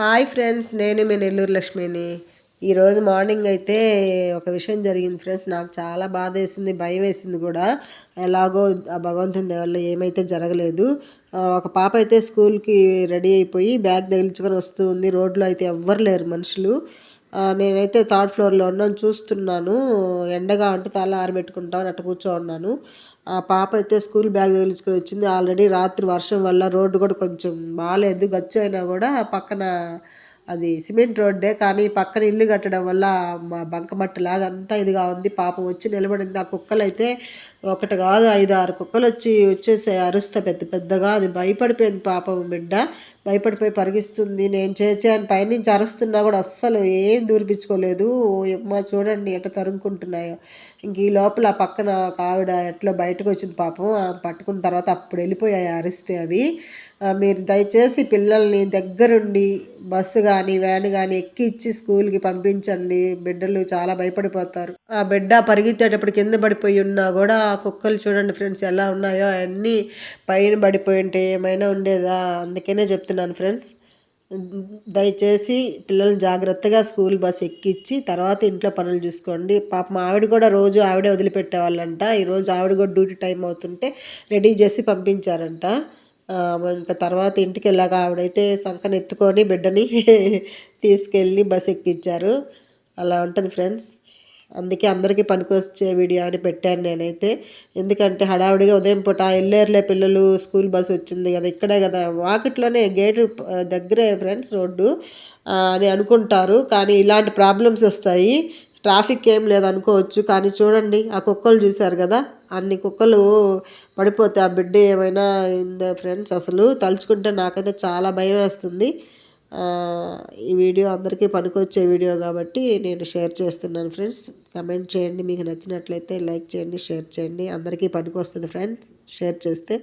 Hi friends నేను మీ నెల్లూరు లక్ష్మిని. ఈరోజు మార్నింగ్ అయితే ఒక విషయం జరిగింది ఫ్రెండ్స్ నాకు చాలా బాధ వేసింది భయం వేసింది కూడా. ఎలాగో ఆ భగవంతుని వల్ల ఏమైతే జరగలేదు. ఒక పాప అయితే స్కూల్కి రెడీ అయిపోయి బ్యాగ్ తగిలించుకొని వస్తూ ఉంది. రోడ్లో అయితే ఎవ్వరు లేరు మనుషులు. నేనైతే థర్డ్ ఫ్లోర్లో ఉన్నాను చూస్తున్నాను. ఎండగా అంటే తల ఆరబెట్టుకుంటాను అట్ట కూర్చో ఉన్నాను. ఆ పాప అయితే స్కూల్ బ్యాగ్ తగిలించుకొని వచ్చింది. ఆల్రెడీ రాత్రి వర్షం వల్ల రోడ్డు కూడా కొంచెం బాగాలేదు గచ్చు అయినా కూడా పక్కన అది సిమెంట్ రోడ్డే కానీ పక్కన ఇల్లు కట్టడం వల్ల బంకమట్టి లాగా అంతా ఇదిగా ఉంది. పాపం వచ్చి నిలబడింది. ఆ కుక్కలు అయితే ఒకటి కాదు ఐదు ఆరు కుక్కలు వచ్చి వచ్చేసి అరుస్తా పెద్ద పెద్దగా. అది భయపడిపోయింది పాపం బిడ్డ. భయపడిపోయి పరిగిస్తుంది నేను చేసాను పైనుంచి అరుస్తున్నా కూడా అస్సలు ఏం దూరిపించుకోలేదు. మా చూడండి ఎట్ట తరుముకుంటున్నాయో. ఇంక ఈ లోపల పక్కన ఒక ఆవిడ ఎట్లా బయటకు వచ్చింది పాపం. పట్టుకున్న తర్వాత అప్పుడు వెళ్ళిపోయాయి అరిస్తే అవి. మీరు దయచేసి పిల్లల్ని దగ్గరుండి బస్సు కానీ వ్యాన్ కానీ ఎక్కిచ్చి స్కూల్కి పంపించండి. బిడ్డలు చాలా భయపడిపోతారు. ఆ బిడ్డ పరిగెత్తేటప్పుడు కింద పడిపోయి ఉన్నా కూడా ఆ కుక్కలు చూడండి ఫ్రెండ్స్ ఎలా ఉన్నాయో అవన్నీ పైన పడిపోయి ఉంటే ఏమైనా ఉండేదా? అందుకనే చెప్తున్నాను ఫ్రెండ్స్. దయచేసి పిల్లల్ని జాగ్రత్తగా స్కూల్ బస్ ఎక్కించి తర్వాత ఇంట్లో పనులు చూసుకోండి. పాప మా ఆవిడ కూడా రోజు ఆవిడే వదిలిపెట్టేవాళ్ళంట. ఈరోజు ఆవిడ కూడా డ్యూటీ టైం అవుతుంటే రెడీ చేసి పంపించారంట. ఇంకా తర్వాత ఇంటికి వెళ్ళాక ఆవిడైతే సంకన ఎత్తుకొని బిడ్డని తీసుకెళ్ళి బస్ ఎక్కించారు. అలా ఉంటుంది ఫ్రెండ్స్. అందుకే అందరికీ పనికొచ్చే వీడియో అని పెట్టాను నేనైతే. ఎందుకంటే హడావుడిగా ఉదయం పూట వెళ్ళారులే పిల్లలు స్కూల్ బస్సు వచ్చింది కదా ఇక్కడే కదా. వాకిట్లోనే గేటు దగ్గరే ఫ్రెండ్స్ రోడ్డు అని అనుకుంటారు. కానీ ఇలాంటి ప్రాబ్లమ్స్ వస్తాయి. ట్రాఫిక్ ఏం లేదనుకోవచ్చు కానీ చూడండి ఆ కుక్కలు చూశారు కదా? అన్ని కుక్కలు పడిపోతే ఆ బిడ్డ ఏమైనా అయిందా ఫ్రెండ్స్ అసలు తలుచుకుంటే నాకైతే చాలా భయం వేస్తుంది. ఈ వీడియో అందరికీ పనికొచ్చే వీడియో కాబట్టి నేను షేర్ చేస్తున్నాను ఫ్రెండ్స్. కమెంట్ చేయండి మీకు నచ్చినట్లయితే లైక్ చేయండి షేర్ చేయండి. అందరికీ పనికి వస్తుంది ఫ్రెండ్స్ షేర్ చేస్తే.